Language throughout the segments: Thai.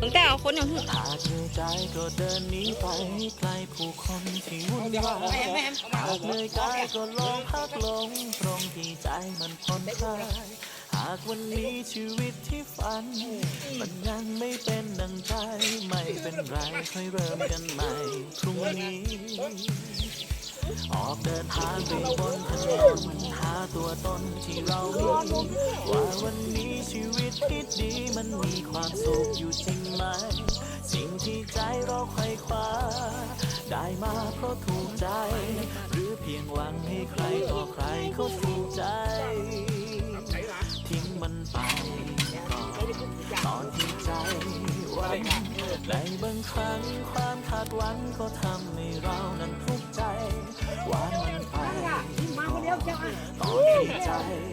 ตั้งแต่เอาคนอย่างหึหากเหนื่อยใจก็เดินหนีไปให้ไกลผู้คนที่วุ่นวายหากเหนื่อยกายก็ลงพักลงตรงที่ใจมันผ่อนคลายหากวันนี้ชีวิตที่ฝัน มันยังไม่เป็นดังใจไม่เป็นไรค่อยเริ่มกันใหม่พรุ่งนี้ ออกเดินทางไปบนถนนหาตัวตนที่เรามีว่าวันนี้ชีวิต ที่ดีมันมีความสุขอยู่จริงไหม สิ่งที่ใจเราไขว่คว้า ได้มาเพราะถูกใจ หรือเพียงหวังให้ใครต่อใครเขาถูกใจ ทิ้งมันไปก่อนตอนที่ใจหวันในบางครั้งความคาดหวังก็ทำให้เรานั้นทุกข์ใจวางมันไปตอนที่ใจถูกล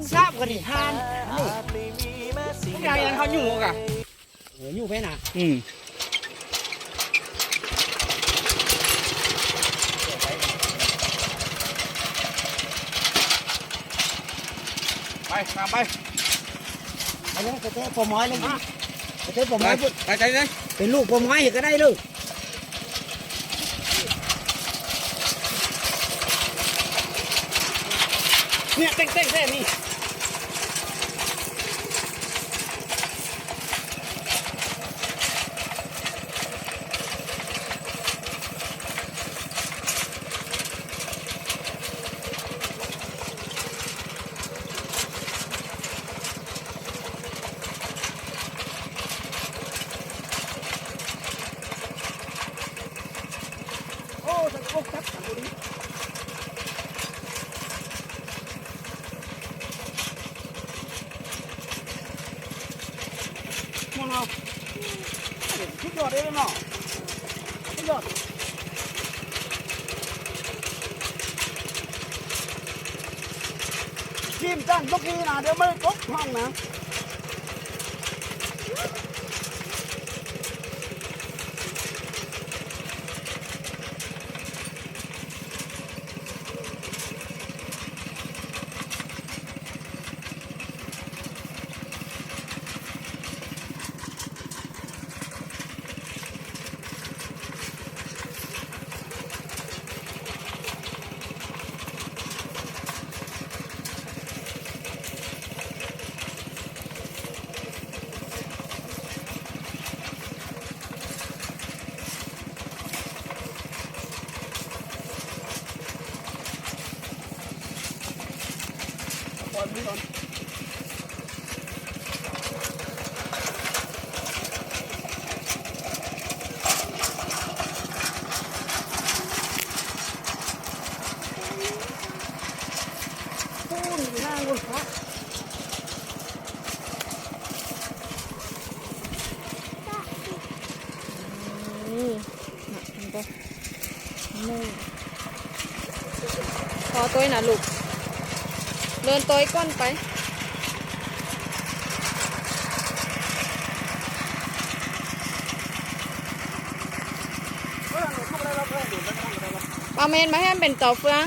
งทราบกันนี่ทานอาจไม่มีแม้สิ่งทุกอย่างยังเขาอยู่กะเอออยู่ไปน่ะอืมไปตามไปไปเลยไปเตะปมอยเลยไปเตะปมไปอยไปใจเลยเป็นลูกปมอยก็ได้ลูกเนี่ยเต้งเต้งเต้งนี่ กกจับตะบุรีมองเอาทุกยอดเลยเนาะทุกยอดทีมตั้งทุกทีนะเดี๋ยวไม่ตกห้องนะ อยมือก่อนปูนอยู่หน้าบนฟ้านี่หนักมันก็นี่พอตัวนะลูก เดินตัวก้อนไป เออเข้าไปได้แล้วเพื่อนอยู่ด้านข้างก็ได้แล้วปลาเมนมาให้มันเป็นต่อเฟือง